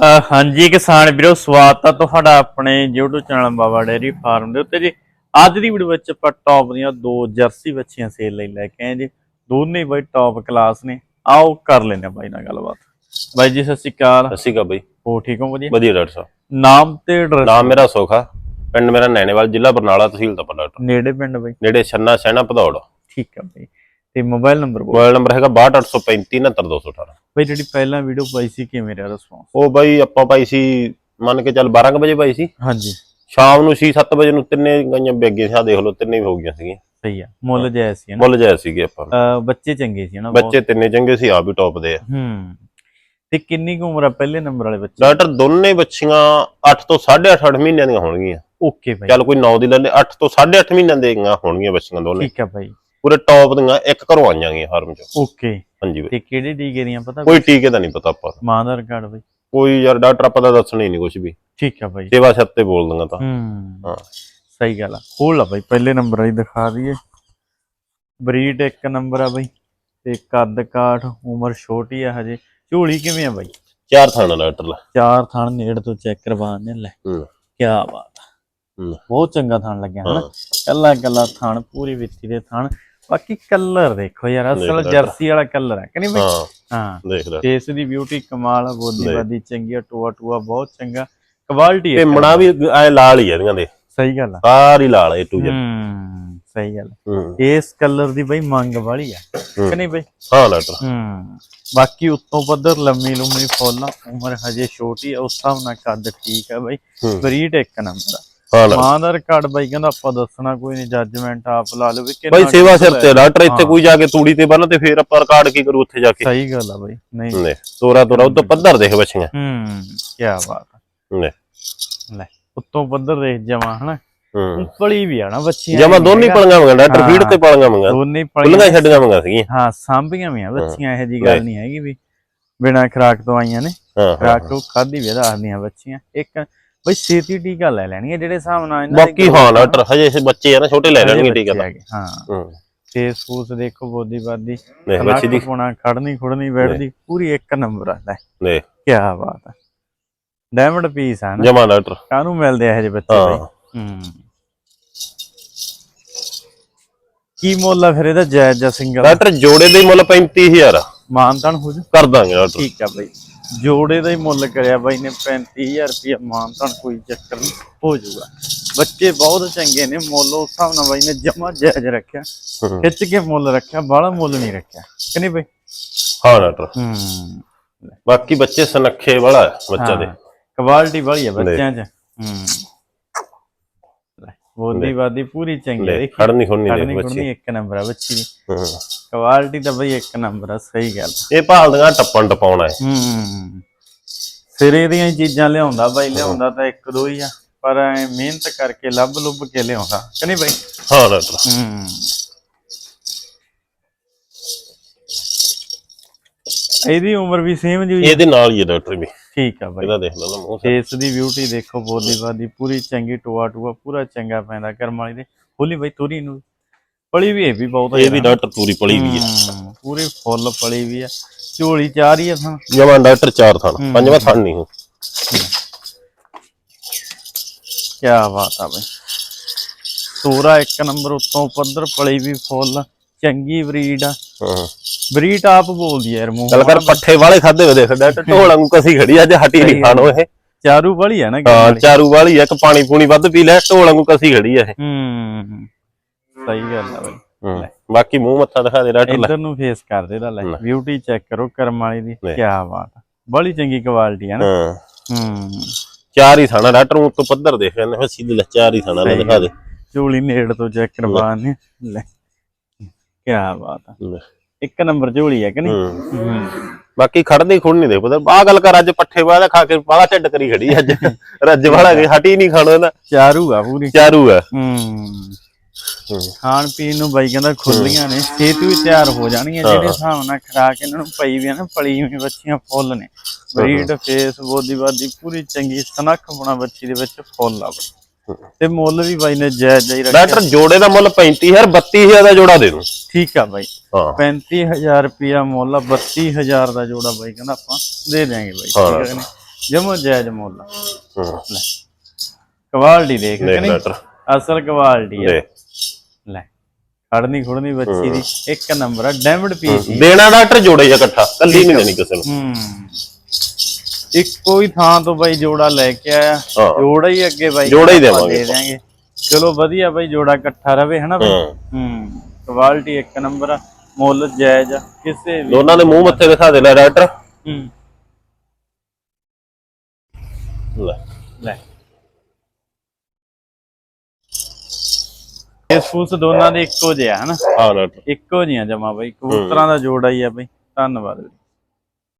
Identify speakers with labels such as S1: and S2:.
S1: ਹਾਂਜੀ ਕਿਸਾਨ ਵੀਰੋ ਸਵਾਗਤ ਆ ਤੁਹਾਡਾ ਆਪਣੇ YouTube channel Baba dairy farm ਦੇ ਉੱਤੇ ਜੀ। ਅੱਜ ਦੀ ਵੀਡੀਓ ਵਿੱਚ ਆਪਾਂ ਟੌਪ ਦੀਆਂ ਦੋ ਜਰਸੀ ਬੱਚੀਆਂ ਸੇਲ ਲਈ ਲੈ ਕੇ ਆਏ ਜੀ। ਦੋਨੇ ਬਾਈ ਟੌਪ ਕਲਾਸ ਨੇ। ਆਓ ਕਰ ਲੈਂਦੇ ਆ ਬਾਈ ਨਾਲ ਗੱਲਬਾਤ। ਬਾਈ ਜੀ ਸਤਿ ਸ਼੍ਰੀ ਅਕਾਲ।
S2: ਸਤਿ ਸ਼੍ਰੀ ਅਕਾਲ ਬਈ।
S1: ਹੋ ਠੀਕ ਹੋ ਵਧੀਆ?
S2: ਵਧੀਆ ਡਾਕਟਰ ਸਾਹਿਬ।
S1: ਨਾਮ ਤੇ ਐਡਰੈਸ
S2: ਨਾਮ ਮੇਰਾ ਸੁਖਾ ਪਿੰਡ ਮੇਰਾ ਨੈਣੇਵਾਲ ਜ਼ਿਲ੍ਹਾ ਬਰਨਾਲਾ ਤਹਿਸੀਲ ਦਾ ਡਾਕਟਰ।
S1: ਨੇੜੇ ਪਿੰਡ ਬਾਈ?
S2: ਨੇੜੇ ਛੰਨਾ ਸੈਣਾ ਭਦੌੜ।
S1: ਠੀਕ ਆ ਬਾਈ। ਤੇ ਮੋਬਾਈਲ ਨੰਬਰ ਬੋਲ।
S2: ਮੋਬਾਈਲ ਨੰਬਰ ਹੈਗਾ 62835 69218
S1: ਬਾਈ ਜਿਹੜੀ ਪਹਿਲਾਂ ਵੀਡੀਓ ਪਾਈ ਸੀ ਕਿਵੇਂ ਰਿਹਾ ਰਿਸਪੌਂਸ
S2: ਉਹ ਬਾਈ ਆਪਾਂ ਪਾਈ ਸੀ ਮੰਨ ਕੇ ਚੱਲ 12 ਕੁ ਵਜੇ ਪਾਈ ਸੀ।
S1: ਹਾਂਜੀ।
S2: ਸ਼ਾਮ ਨੂੰ 6-7 ਵਜੇ ਨੂੰ ਤਿੰਨੇ ਗਾਈਆਂ ਬੇਗੇ ਸੀ। ਦੇਖ ਲਓ ਤਿੰਨੇ ਹੀ ਹੋ ਗਈਆਂ ਸੀਗੀਆਂ।
S1: ਸਹੀ ਆ ਮੁੱਲ ਜਾਇਜ਼ ਸੀ ਨਾ।
S2: ਮੁੱਲ ਜਾਇ ਸੀਗੇ ਆਪਾਂ
S1: ਬੱਚੇ ਚੰਗੇ ਸੀ ਨਾ।
S2: ਬੱਚੇ ਤਿੰਨੇ ਚੰਗੇ ਸੀ ਆ ਵੀ ਟੌਪ ਦੇ ਆ।
S1: ਹੂੰ। ਤੇ ਕਿੰਨੀ ਕੁ ਉਮਰ ਆ ਪਹਿਲੇ ਨੰਬਰ ਵਾਲੇ ਬੱਚੇ?
S2: ਡਾਕਟਰ ਦੋਨੇ ਬੱਚੀਆਂ 8 ਤੋਂ 8.5 8 ਮਹੀਨਿਆਂ ਦੀਆਂ ਹੋਣਗੀਆਂ।
S1: ਓਕੇ ਬਾਈ।
S2: ਚੱਲ ਕੋਈ 9 ਦੀ ਲੈ ਲੈ 8 ਤੋਂ 8.5 ਮਹੀਨਿਆਂ ਦੀਆਂ ਹੋਣਗੀਆਂ ਬੱਚੀਆਂ ਦੋਨੇ।
S1: ਠੀਕ ਆ ਬਾਈ।
S2: ਪੂਰੇ ਟੌਪ ਦੀਆਂ ਇੱਕ ਘਰੋਂ ਆਈਆਂ ਗਈਆਂ ਫਾਰਮ ਚੋਂ।
S1: ਓਕੇ
S2: ਹਾਂਜੀ ਬਾਈ।
S1: ਤੇ ਕਿਹੜੇ ਟੀਕੇ ਦੀਆਂ ਪਤਾ
S2: ਕੋਈ ਟੀਕੇ ਦਾ ਨਹੀਂ ਪਤਾ ਆਪਾਂ ਨੂੰ।
S1: ਮਾਂ ਦਾ ਰਿਕਾਰਡ ਬਾਈ।
S2: ਕੋਈ ਯਾਰ ਡਾਕਟਰ ਆਪਾਂ ਤਾਂ ਦੱਸਣਾ ਹੀ ਨਹੀਂ ਕੁਝ ਵੀ।
S1: ਠੀਕ ਆ ਬਾਈ।
S2: ਸੇਵਾ ਛੱਤ ਤੇ ਬੋਲ ਦਾਂਗਾ ਤਾਂ।
S1: ਹੂੰ।
S2: ਹਾਂ।
S1: ਸਹੀ ਗੱਲ ਆ। ਖੋਲ ਲਾ ਬਾਈ ਪਹਿਲੇ ਨੰਬਰ ਆਈ ਦਿਖਾ ਦਈਏ। ਬਰੀਡ ਇੱਕ ਨੰਬਰ ਆ ਬਾਈ। ਤੇ ਕੱਦ ਕਾਠ ਉਮਰ ਛੋਟੀ ਆ ਹਜੇ। ਝੋਲੀ ਕਿਵੇਂ ਆ ਬਾਈ?
S2: ਚਾਰ ਥਾਣਾ ਡਾਕਟਰ ਲਾ।
S1: ਚਾਰ ਥਣ ਨੇੜ ਤੋਂ ਚੈੱਕ ਕਰਵਾਣੇ ਲੈ
S2: ਹੂੰ।
S1: ਕੀ ਬਾਤ ਆ।
S2: ਹੂੰ।
S1: ਬਹੁਤ ਚੰਗਾ ਥਣ ਲੱਗਿਆ ਹਨਾ?
S2: ਹਾਂ।
S1: ਕੱਲਾ ਕੱਲਾ ਥਣ ਪੂਰੀ ਵਿੱਤੀ ਦੇ ਥਣ ਬਾਕੀ ਕਲਰ ਦੇਖੋ ਯਾਰ ਅਸਲ ਜਰਸੀ ਵਾਲਾ ਕਲਰ ਹੈ ਕਿ ਨਹੀਂ ਬਾਈ?
S2: ਹਾਂ ਦੇਖ ਲੈ।
S1: ਫੇਸ ਦੀ ਬਿਊਟੀ ਕਮਾਲ ਆ ਬੋਦੀ। ਬਾਦੀ ਚੰਗੀ ਆ ਟੂਆ ਟੂਆ ਬਹੁਤ ਚੰਗਾ। ਕੁਆਲਿਟੀ ਹੈ।
S2: ਪਿੰਮਣਾ ਵੀ ਐ ਲਾਲ ਹੀ ਆ ਇਹਦੀਆਂ ਦੇ।
S1: ਸਹੀ ਗੱਲ ਆ।
S2: ਸਾਰੀ ਲਾਲ ਏ ਟੂ
S1: ਹੂੰ ਸਹੀ ਗੱਲ ਇਸ ਕਲਰ ਦੀ ਬਈ ਮੰਗ ਵਾਲੀ ਆ ਕਿ ਨਹੀਂ ਬਈ?
S2: ਹਾਂ ਡਾਕਟਰ
S1: ਹੂੰ। ਬਾਕੀ ਉੱਤੋਂ ਪੱਧਰ ਲੰਮੀ ਲੰਮੀ ਫੁੱਲ ਉਮਰ ਹਜੇ ਛੋਟੀ ਆ ਉਸ ਹਿਸਾਬ ਨਾਲ ਕੱਦ ਠੀਕ ਆ ਬਈ। ਬਰੀਡ ਇੱਕ ਨੰਬਰ ਆ। ਮਾਂ ਦਾ ਰਿਕਾਰਡ ਬਾਈ ਕਹਿੰਦਾ ਆਪਾਂ ਦੱਸਣਾ ਕੋਈ ਨਹੀਂ ਜੱਜਮੈਂਟ ਆਪ ਲਾ ਲਓ ਵੀ ਕਿੰਨਾ
S2: ਬਾਈ ਸੇਵਾ ਸਿਰ ਤੇ ਡਾਕਟਰ ਇੱਥੇ। ਕੋਈ ਜਾ ਕੇ ਤੂੜੀ ਤੇ ਬੰਨ ਤੇ ਫੇਰ ਆਪਾਂ ਰਿਕਾਰਡ ਕੀ ਕਰੂ ਉੱਥੇ ਜਾ ਕੇ?
S1: ਸਹੀ ਗੱਲ ਆ ਬਈ ਨਹੀਂ।
S2: ਤੋਰਾ ਤੋਰਾ ਉਦੋਂ ਪੱਧਰ ਦੇਖ ਬੱਚੀਆਂ।
S1: ਹੂੰ ਕੀ ਬਾਤ ਆ।
S2: ਨੇ
S1: ਲੈ ਉੱਤੋਂ ਪੱਧਰ ਦੇਖ ਜਮਾ ਹਨਾ?
S2: ਹੂੰ।
S1: ਪਲੀ ਵੀ ਆ ਨਾ ਬੱਚੀਆਂ
S2: ਜਮਾ ਦੋਨੇ। ਪਲੀਆਂ ਮੰਗਾ ਡਾਕਟਰ। ਫੀਡ ਤੇ ਪਲੀਆਂ ਮੰਗਾ
S1: ਦੋਨੇ ਪਲੀਆਂ
S2: ਛੱਡੀਆਂ ਮੰਗਾ ਸੀਗੀਆਂ।
S1: ਹਾਂ ਸਾਂਭੀਆਂ ਵੀ ਆ ਬੱਚੀਆਂ ਇਹੋ ਜੀ
S2: ਲੈ।
S1: ਗੱਲ ਨਹੀਂ ਹੈਗੀ ਵੀ ਬਿਨਾ ਖਰਾਕ ਤੋਂ ਆਈਆਂ ਨੇ। ਖਰਾਕ ਤੋਂ ਖਾਦੀ ਵੀ ਦੱਸਦੀਆਂ ਬੱਚੀਆਂ। ਇੱਕ ਬਈ ਛੇਤੀ ਟੀਕਾ ਲੈ ਲੈਣਗੇ ਜਿਹੜੇ ਹਿਸਾਬ ਨਾਲ ਇਹਨਾਂ ਦੇ
S2: ਬਾਕੀ ਹਾਂ ਡਾਕਟਰ ਹਜੇ ਇਹ ਬੱਚੇ ਆ ਨਾ ਛੋਟੇ ਲੈ ਲੈਣਗੇ ਟੀਕਾ ਤਾਂ।
S1: ਹੈਗੇ, ਹਾਂ।
S2: ਹੂੰ।
S1: ਫੇਸ ਫੂਸ ਦੇਖੋ ਬੋਦੀ ਬਾਦੀ
S2: ਦੇਖ ਬੱਚੀ ਦੀ
S1: ਪੁਣਾ ਖੜਨੀ ਖੁੜਨੀ ਬੈਠਦੀ ਪੂਰੀ ਇੱਕ ਨੰਬਰ ਆ ਲੈ।
S2: ਦੇਖ।
S1: ਕੀ ਬਾਤ ਆ। ਡਾਇਮੰਡ ਪੀਸ ਆ ਨਾ।
S2: ਜਮਾ ਡਾਕਟਰ।
S1: ਕਾਹਨੂੰ ਮਿਲਦੇ ਆ ਇਹ ਜਿਹੇ ਬੱਚੇ ਬਈ?
S2: ਹਾਂ।
S1: ਹੂੰ। ਕੀ ਮੁੱਲ ਆ ਫਿਰ ਇਹਦਾ ਜਾਇਜ਼ ਜਾਂ ਸਿੰਗਲ
S2: ਡਾਕਟਰ ਜੋੜੇ ਦੇ ਮੁੱਲ 35000 ਆ।
S1: ਮਾਨਤਾਨ ਹੋ ਜੂ?
S2: ਕਰ ਦਾਂਗੇ ਡਾਕਟਰ।
S1: ਠੀਕ ਆ ਬਈ। ਜੋੜੇ ਦਾ ਹੀ ਮੁੱਲ ਕਰਿਆ ਬਾਈ ਨੇ 35000 ਰੁਪਇਆ ਮਾਨਤਾਨ ਕੋਈ ਚੱਕਰ ਨਹੀਂ ਹੋ ਜਾਊਗਾ। ਬੱਚੇ ਬਹੁਤ ਚੰਗੇ ਨੇ ਮੁੱਲ ਉਸ ਹਿਸਾਬ ਨਾਲ ਬਾਈ ਨੇ ਜਮਾ ਜਾਇਜ਼ ਰੱਖਿਆ।
S2: ਹੂੰ।
S1: ਖਿੱਚ ਕੇ ਮੁੱਲ ਰੱਖਿਆ ਬਾਹਲਾ ਮੁੱਲ ਨਹੀਂ ਰੱਖਿਆ ਕਿ ਨਹੀਂ ਬਈ?
S2: ਹਾਂ ਡਾਕਟਰ।
S1: ਹੂੰ।
S2: ਬਾਕੀ ਬੱਚੇ ਸਨੱਖੇ ਵਾਲਾ ਹੈ ਬੱਚਾ ਦੇ।
S1: ਕੁਆਲਿਟੀ ਵਾਲੀ ਆ ਬੱਚਿਆਂ 'ਚ। ਹੂੰ। ਲੈ ਬੋਦੀ ਪੂਰੀ ਚੰਗੀ ਦੇਖੀ।
S2: ਖੜਨੀ ਖੁੜਨੀ ਦੇਖ ਬੱਚੀ।
S1: ਇੱਕ ਨੰਬਰ ਆ ਬੱਚੀ ਦੀ।
S2: ਹੂੰ।
S1: ਕੁਆਲਿਟੀ ਤਾਂ ਬਈ ਇੱਕ ਨੰਬਰ ਆ ਸਹੀ ਗੱਲ
S2: ਇਹ ਭਾਲਦੀਆਂ ਟੱਪਣ ਟਪਾਉਣਾ ਹੈ
S1: ਹੂੰ ਸਿਰੇ ਦੀਆਂ ਚੀਜ਼ਾਂ ਲਿਆਉਂਦਾ ਬਾਈ ਲਿਆਉਂਦਾ ਤਾਂ ਇੱਕ ਦੋ ਹੀ ਆ। ਪਰ ਐ ਮਿਹਨਤ ਕਰਕੇ ਲੱਭ ਲੁੱਭ ਕੇ ਲਿਆਉਂਦਾ ਕਿ ਨਹੀਂ ਬਾਈ?
S2: ਹਾਂ ਡਾਕਟਰ
S1: ਹੂੰ। ਇਹਦੀ ਉਮਰ ਵੀ ਸੇਮ ਜੀ
S2: ਇਹਦੇ ਨਾਲ ਹੀ ਹੈ ਡਾਕਟਰ ਵੀ।
S1: ਠੀਕ ਆ ਬਾਈ।
S2: ਇਹਦਾ ਦੇਖ ਲਓ ਮੂੰਹ
S1: ਫੇਸ ਦੀ ਬਿਊਟੀ ਦੇਖੋ ਬੋਦੀ ਬਾਦੀ ਪੂਰੀ ਚੰਗੀ ਟੋਆ ਟੋਆ ਪੂਰਾ ਚੰਗਾ ਪੈਂਦਾ ਕਰਮ ਵਾਲੀ ਦੇ। ਹੋਲੀ ਬਾਈ ਤੁਰੀ ਨੂੰ। ਪਲੀ ਵੀ ਇਹ ਵੀ ਬਹੁਤ
S2: ਇਹ ਵੀ ਡਾਕਟਰ ਪੂਰੀ ਪਲੀ ਵੀ ਹੈ।
S1: ਹੂੰ, ਪੂਰੀ ਫੁੱਲ ਪਲੀ ਵੀ ਆ ਝੋਲੀ ਚਾਰ ਹੀ ਆ ਥਾਂ।
S2: ਜਮਾਂ ਡਾਕਟਰ ਚਾਰ ਥਣ ਪੰਜਵਾਂ ਥਣ ਨਹੀਂ ਹੋ
S1: ਕੀ ਬਾਤ ਆ ਬਈ। ਸੂਰਾ ਇੱਕ ਨੰਬਰ ਉੱਤੋਂ ਪੱਧਰ ਪਲੀ ਵੀ ਫੁੱਲ ਚੰਗੀ ਬਰੀਡ ਆ।
S2: ਹਾਂ।
S1: ਬਰੀਡ ਆਪ ਬੋਲਦੀ ਯਾਰ ਮੂੰਹ
S2: ਗੱਲ ਕਰ ਪੱਠੇ ਵਾਲੇ ਖਾਦੇ ਹੋਏ ਦੇਖ ਡਾਕਟਰ ਢੋਲਾਂ ਨੂੰ ਕਸੀ ਖੜੀ ਅੱਜ ਹਟੀ ਨਹੀਂ ਖਾਣੋ ਇਹ
S1: ਚਾਰੂ ਵਾਲੀ ਆ ਨਾ
S2: ਹਾਂ। ਚਾਰੂ ਵਾਲੀ ਆ, ਇੱਕ ਪਾਣੀ ਪੂਣੀ ਵੱਧ ਪੀ ਲੈ ਢੋਲਾਂ ਨੂੰ ਕਸੀ ਖੜੀ ਆ ਇਹ।
S1: ਹੂੰ। ਸਹੀ ਗੱਲ ਆ ਬਈ।
S2: ਹੂੰ। ਬਾਕੀ ਮੂੰਹ ਮੱਥਾ ਦਿਖਾ ਦੇ ਡਾਕਟਰ ਲੈ।
S1: ਇੱਧਰ ਨੂੰ ਫੇਸ ਕਰ ਦੇ ਦਾ ਲੈ।
S2: ਲੈ।
S1: ਬਿਊਟੀ ਚੈੱਕ ਕਰੋ ਕਰਮ ਵਾਲੀ ਦੀ।
S2: ਲੈ।
S1: ਕੀ ਬਾਤ ਆ। ਬੜੀ ਚੰਗੀ ਕੁਆਲਿਟੀ ਆ ਨਾ।
S2: ਹਾਂ।
S1: ਹੂੰ।
S2: ਚਾਰ ਹੀ ਥਾਣਾ ਡਾਕਟਰ ਨੂੰ ਤੋਂ ਪੱਧਰ ਦੇਖ ਲੈਣੇ ਹੱਸੀ ਦੇ ਲੈ ਚਾਰ ਹੀ ਥਾਣਾ ਲੈ ਦਿਖਾ ਦੇ।
S1: ਝੋਲੀ ਨੇੜ ਤੋਂ ਚੈੱਕ ਕਰਵਾਣੇ ਲੈ। ਕੀ ਬਾਤ ਆ।
S2: ਲੈ।
S1: ਇੱਕ ਨੰਬਰ ਝੋਲੀ ਹੈ ਕਿ ਨਹੀਂ?
S2: ਹੂੰ।
S1: ਹੂੰ।
S2: ਬਾਕੀ ਖੜਦੇ ਖੁੜ ਨਹੀਂ ਦੇ ਪਤਾ ਆ ਗੱਲ ਕਰ ਅੱਜ ਪੱਠੇ ਵਾਲਾ ਖਾ ਕੇ ਬਾਲਾ ਢਿੱਡ ਕਰੀ ਖੜੀ ਅੱਜ। ਰੱਜ ਵਾਲਾ ਕੇ ਹਟੀ ਨਹੀਂ ਖਾਣੋ ਨਾ।
S1: ਚਾਰੂ ਆ ਪੂਰੀ।
S2: ਚਾਰੂ ਆ।
S1: ਹੂੰ
S2: ਹੂੰ।
S1: ਖਾਣ ਪੀਣ ਨੂੰ ਬਾਈ ਕਹਿੰਦਾ ਖੁੱਲੀਆਂ ਨੇ ਛੇਤੀ ਵੀ ਤਿਆਰ ਹੋ ਜਾਣਗੀਆਂ ਜਿਹੜੇ ਹਿਸਾਬ ਨਾਲ ਖਰਾਕ ਇਹਨਾਂ ਨੂੰ ਪਈ ਵੀ ਆ ਨਾ ਪਲੀ ਵੀ ਬੱਚੀਆਂ ਫੁੱਲ ਨੇ। ਬਰੀਡ ਫੇਸ ਬੋਦੀ ਬਾਦੀ ਪੂਰੀ ਚੰਗੀ ਸਨੱਖ ਬਣਾ ਬੱਚੀ ਦੇ ਵਿੱਚ ਫੁੱਲ ਆ। ਤੇ ਮੁੱਲ ਵੀ ਬਾਈ ਨੇ ਜਾਇਜ਼ ਜਾਈ ਰੱਖਿਆ।
S2: ਡਾਕਟਰ ਜੋੜੇ ਦਾ ਮੁੱਲ 35000 32000 ਦਾ ਜੋੜਾ ਦੇ ਦੂੰ
S1: ਠੀਕ ਆ ਬਾਈ।
S2: ਹਾਂ।
S1: 35000 ਰੁਪਿਆ ਮੁੱਲ ਆ 32000 ਦਾ ਜੋੜਾ ਬਾਈ ਕਹਿੰਦਾ ਆਪਾਂ ਦੇ ਦਿਆਂਗੇ ਬਾਈ ਠੀਕ ਹੈ। ਨਹੀਂ? ਜਮੋ ਜਾਇਜ਼ ਮੁੱਲ
S2: ਹੂੰ।
S1: ਕੁਆਲਿਟੀ ਦੇਖ
S2: ਦੇਖ
S1: ਨਹੀਂ? ਅਸਲ ਕੁਆਲਿਟੀ
S2: ਦੇ
S1: ਲੈ। ਖੜਨੀ ਖੁੜਨੀ ਬੱਚੀ ਦੀ ਇੱਕ ਨੰਬਰ ਆ ਡੈਮਡ ਪੀਸ ਹੀ।
S2: ਦੇਣਾ ਡਾਕਟਰ ਜੋੜੇ ਜਾਂ ਇਕੱਠਾ ਕੱਲੀ ਨਹੀਂ ਦੇਣੀ ਕਿਸੇ ਨੂੰ।
S1: ਹੂੰ। ਇੱਕੋ ਹੀ ਥਾਂ ਤੋਂ ਬਾਈ ਜੋੜਾ ਲੈ ਕੇ ਆਇਆ। ਜੋੜਾ ਹੀ ਅੱਗੇ ਬਾਈ
S2: ਜੋੜਾ ਹੀ ਦੇਵਾਂਗੇ
S1: ਚਲੋ ਵਧੀਆ ਬਾਈ ਜੋੜਾ ਇਕੱਠਾ ਰਵੇ ਹਨਾ ਬਾਈ?
S2: ਹਾਂ।
S1: ਹੂੰ। ਕੁਆਲਿਟੀ ਇੱਕ ਨੰਬਰ ਆ ਮੁੱਲ ਜਾਇਜ਼ ਆ ਕਿਸੇ ਵੀ
S2: ਦੋਨਾਂ ਦੇ ਮੂੰਹ ਮੱਥੇ ਦਿਖਾ ਦੇ ਲੈ ਡਾਕਟਰ।
S1: ਹੂੰ।
S2: ਲੈ।
S1: ਲੈ। ਇਸ ਫੂਸ ਦੋਨਾਂ ਦੇ ਇੱਕੋ ਜਿਹਾ ਹਨਾ?
S2: ਹਾਂ ਡਾਕਟਰ
S1: ਇੱਕੋ ਜਿਹਾ ਜਮਾ ਬਾਈ। ਕਬੂਤਰਾਂ ਦਾ ਜੋੜਾ ਹੀ ਆ ਬਾਈ। ਧੰਨਵਾਦ